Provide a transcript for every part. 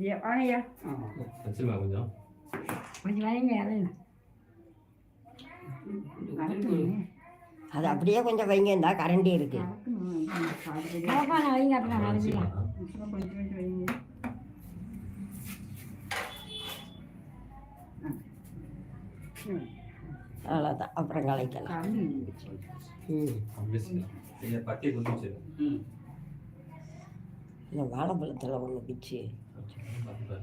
ஐயா வாங்கய்யா வச்சிருமா கொஞ்சம் கொஞ்சம் வாங்க அது அப்படியே கொஞ்சம் வைங்க இந்த கரண்டி இருக்கு வைங்க அப்புறம். கொஞ்சம் வைங்க அவ்வளோதான் அப்புறம் கலைக்கலாம். இந்த வாழைப்பழத்தில் ஒன்று பிச்சு থাকবেন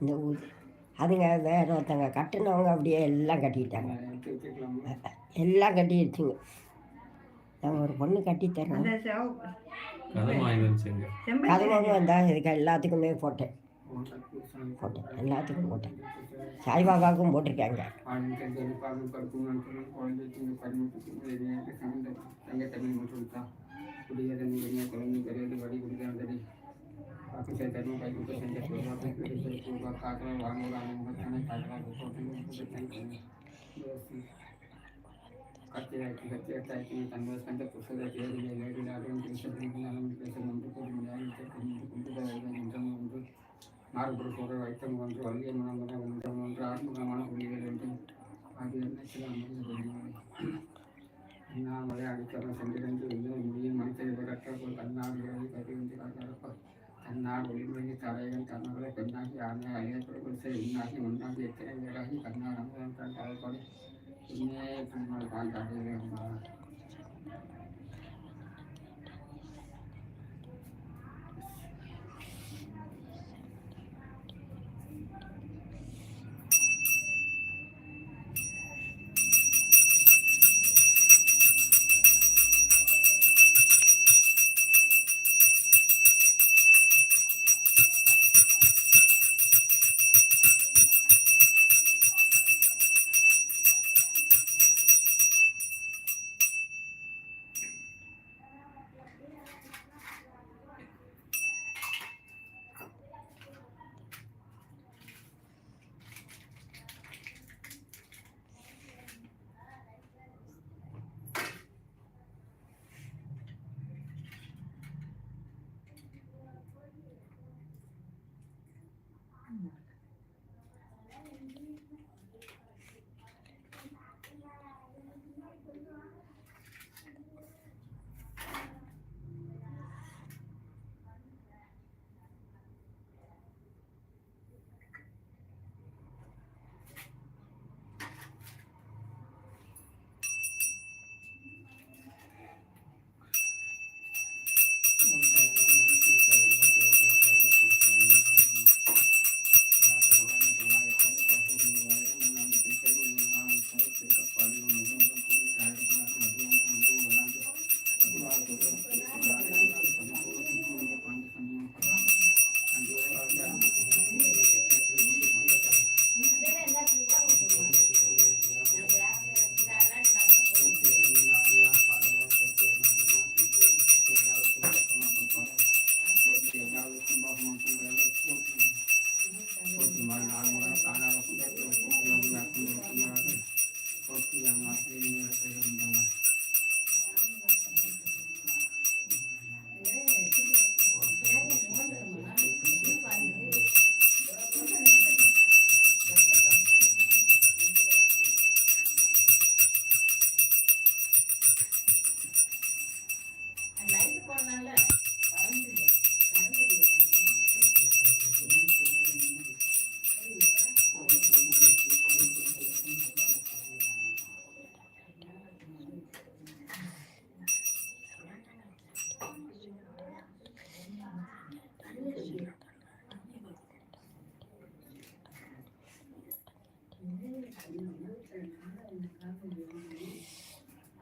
இந்த ஊதி அதுங்க வேற ஒருத்தங்க கட்டுனவங்க அப்படியே எல்லாம் கட்டிட்டாங்க. எல்லாம் கட்டிடுச்சுங்க நாங்கள் ஒரு பொண்ணு கட்டி தரோம். அந்த சிவப்பு கதவு வாங்கி வந்துச்சுங்க செம்பருத்தி கதவாங்க வந்தா இதுக்கு எல்லாத்துக்குமே போட்டேன். போட்டேன். எல்லாத்துக்கும் போட்டேன். சாய்பாபாவுக்கும் போட்டிருக்காங்க. கத்தியாக்கி கத்தியாக்கி தன்னை கண்ட புத்தக தேடி லேடிலாரும் பேசுகிறாலும் பேசுகின்ற ஒன்று மாறுபடு வைத்தம் ஒன்று வலிய மனமுறை ஒன்று ஒன்று ஆத்மகமான புள்ளிகள் ஒன்று அது என்ன சில அண்ணாமலை அடித்தவன் சென்றிருந்து இன்னும் முடியும் மனித கற்ற ஒரு கண்ணாடி ಚೆನ್ನಾಗಿ ಉಳಿದು ತಡೆಯಲು ತನ್ನಗಳು ಚೆನ್ನಾಗಿ ಆನೆ ಐದು ಕುರಿಸಿ ಹಿಂಗಾಗಿ ಮುಂದಾಗಿ ಎಚ್ಚರಿಕೆಯಾಗಿ ಕರ್ನಾಟಕ ಕಳ್ಕೊಳ್ಳಿ ಇನ್ನೇ ತುಂಬ ಕಾಲ and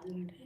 Amen.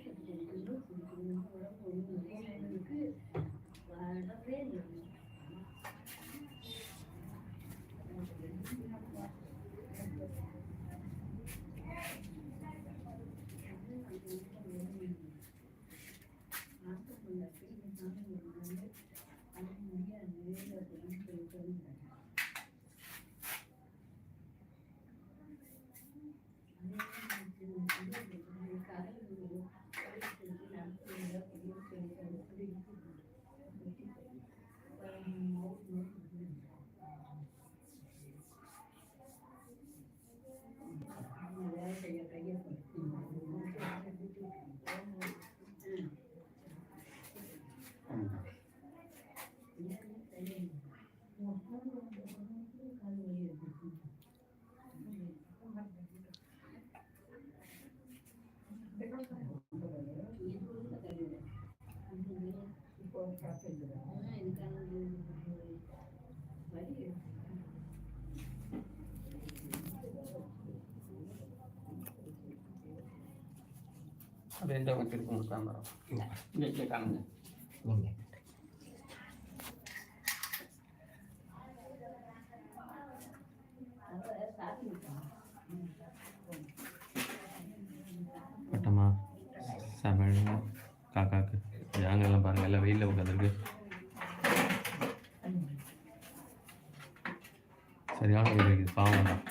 இந்த பக்கம் திருப்பி இங்கே. இங்கே காணுங்க நீங்கள் பட்டமா சமையல் காக்காக்கு யாங்கெல்லாம் பாருங்கள் எல்லாம் வெயிலில் உட்காந்துருக்கு சரியான வெயில் இருக்குது பாவம் தான்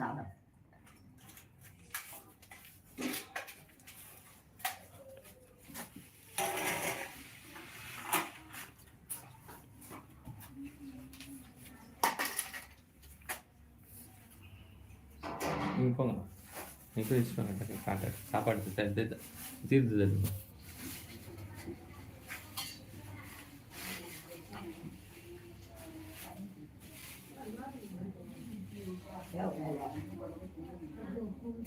சாதம். நீங்கள் போங்க. நீங்கள் யூஸ் வச்சுட்டு சாப்பாடு தீர்த்து தருங்க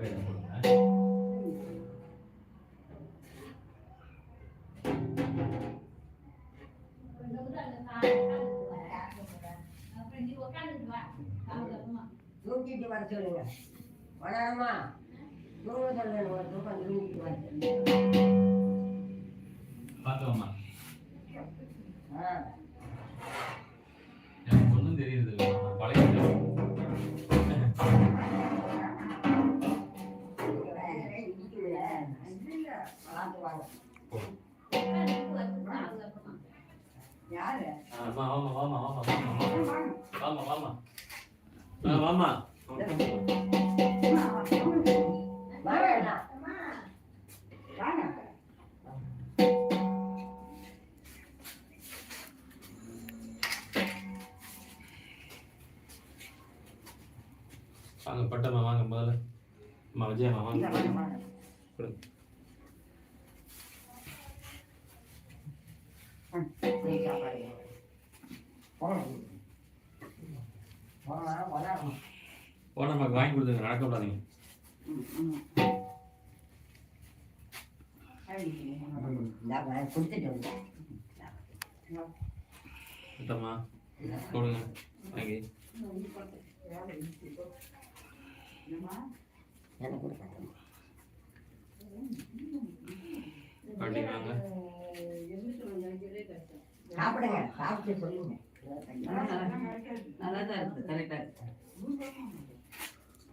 போய் எடுத்து கொடுங்க தூக்கிட்டு வர சொல்லுங்க. வளரமா தூங்க சொல்லுங்க ஒரு தூக்கம் தூங்கிட்டு வர சொல்லுங்க பார்த்துக்கோமா ஆ. எனக்கு ஒன்றும் தெரியுது 啊，慢慢，慢慢，慢慢，慢慢，慢慢，慢慢。வாங்கி கொடுத்துங்க நடக்க விடாதீங்க கொடுத்துட்டு வந்தேன் பட்டம்மா கொடுங்க வாங்கி எனக்கு கொடுத்தேன் பாட்டி வாங்க சாப்பிடுங்க சாப்பிட்டு சொல்லுங்க நல்லா தான் இருக்கு கரெக்டாக இருக்கு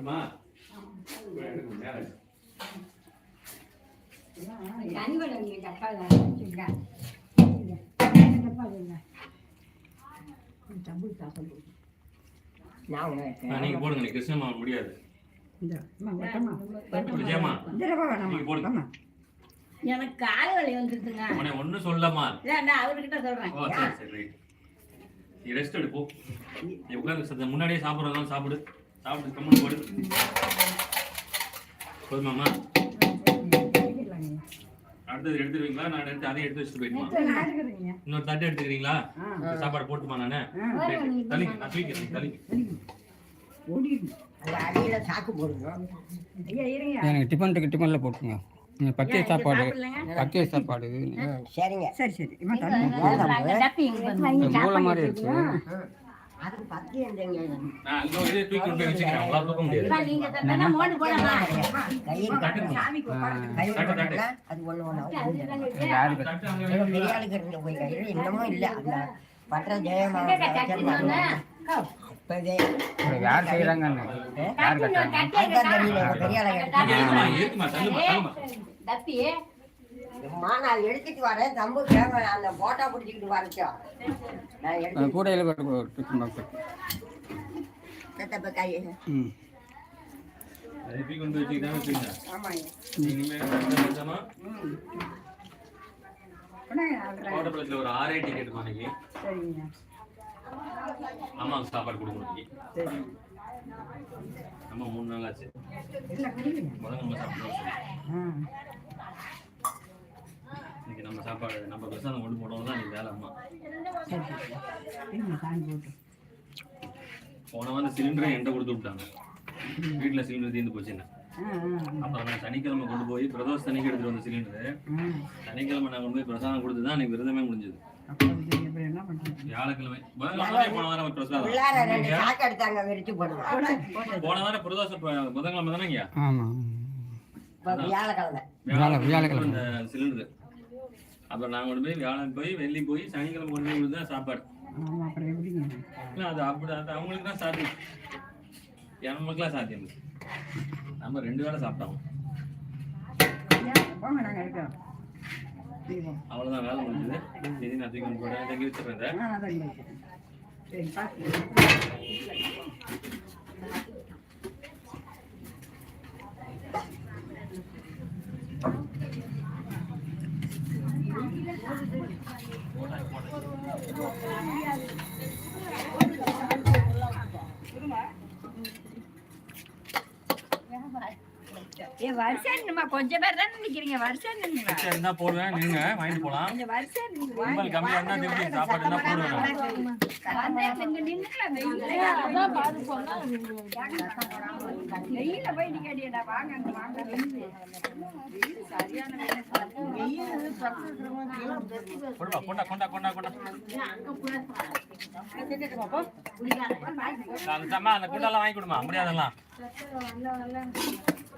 வேணாமா நீங்க போடுங்க. ஆமா எனக்கு கால் வலி வந்துருக்குங்க உன்னை ஒன்றும் சொல்லம்மா. இல்லை நான் அவர்கிட்ட சொல்கிறேன் ஓ சரி சரி ரைட். நீ ரெஸ்ட் எடு போ. நீ உட்காந்து சத்த முன்னாடியே சாப்பிட்றதாலும் சாப்பிடு. சாப்பிட்டு கம்முன்னு போடு. போதுமாம்மா அடுத்தது எடுத்துருவீங்களா? நான் எடுத்து அதையும் எடுத்து வச்சுட்டு போயிடுமா இன்னொரு தட்டு எடுத்துக்கிறீங்களா? சாப்பாடு போட்டுமா நானு? தள்ளிங்க நான் தூக்கிறேன் இருங்க. எனக்கு டிஃபனுக்கு டிஃபனில் போட்டுங்க பத்திய சாப்பாடு பத்திய சாப்பாடு. சரிங்க. சரி சரி. மூளை மாதிரி இருக்கு. அதுக்கு பத்தி இருந்தீங்க நான் இன்னும் இதே தூக்கி கொண்டு வச்சுக்கிறேன். உங்களால் முடியாது. அது ஒண்ணு ஒண்ணு வைங்க. பெரிய ஆளுக்கு இருந்த போய் கையில் இன்னமும் இல்லை. அந்த பற்ற ஜெயமா அப்பவே யார் யார் கட்டுறாங்க? எங்க பெரிய ஆளை இங்க இருக்குமா, இருக்குமா, தள்ளுமா, தள்ளுமா. அம்மா நான் எடுத்துட்டு வரேன் தம்பு கேம அந்த போட்டா பிடிச்சிக்கிட்டு வரச்சோ நான் எடுத்து கூடையில் தத்தப்ப கை கொண்டு. ஆமாங்க. கோட்டப்பள்ளத்துல ஒரு ஆறே டிக்கெட் அன்னைக்கு சரிங்க. அம்மாவுக்கு சாப்பாடு கொடுக்கணும் இன்னைக்கு. சரி அம்மா மூணு நாள் ஆச்சு. முதல்ல நம்ம இன்னைக்கு நம்ம சாப்பாடு நம்ம பிரசாதம் கொண்டு போனோம். தான் இன்னைக்கு வேலை அம்மா. போன வந்து சிலிண்டரை என்கிட்ட கொடுத்து விட்டாங்க. வீட்டில் சிலிண்டர் தீர்ந்து போச்சுன்னு ஆ ஆ அப்புறம் நான் சனிக்கிழமை கொண்டு போய் பிரதோஷ சனிக்கு எடுத்துட்டு வந்த சிலிண்டர் சனிக்கிழமை நான் கொண்டு போய் பிரசாதம் கொடுத்து தான் எனக்கு விரதமே முடிஞ்சது. என்ன வியாழக்கிழமை புதன்கிழமை போன வாரம் பிரசாதம். போன வாரம் பிரதோஷ புதன்கிழமை தானே வியாழக்கிழமை. வியாழ- வியாழக்கிழமை. சிலிண்டர் அப்புறம் நான் கொண்டு போய் வியாழன் போய் வெள்ளி போய் சனிக்கிழமை கொண்டு போய் கொடுத்தா சாப்பாடு. இல்ல, அது அப்படி அது அவங்களுக்கு தான் சாத்தியம். நமக்குலாம் சாத்தியம். நம்ம ரெண்டு வேளை சாப்பிட்டோம். நாங்கள் சரி அவ்வளோதான் வேலை முடிஞ்சது. இது நான் தூக்கி கொண்டு போறேன் தங்கி வச்சிடுறேன் இதை. ஆ அதான் இங்கே வச்சுருக்கேன் சரி பார்த்து ஏ நின்னுமா கொஞ்சம் பேர் தானே நிக்கிறீங்க. சரி இருந்தா போடுவேன். நின்னுங்க வாங்கிட்டு போலாம். கொஞ்சம் வரிசை கும்பல் கம்மியா இருந்தா திருப்பி சாப்பாடு இருந்தா போடுவேன். வெயில போய் நீ கேட்டியடா வாங்க அங்க வாங்க. வெயில் சரியான கொடுப்பா கொண்டா கொண்டா. கொண்டா கொண்டா அந்த சம்மா அந்த குண்டெல்லாம் வாங்கி கொடுமா. முடியாதெல்லாம்.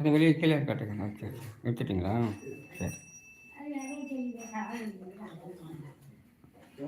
அது வெளியே கீழே காட்டுங்க வச்சுட்டிங்களா சரி.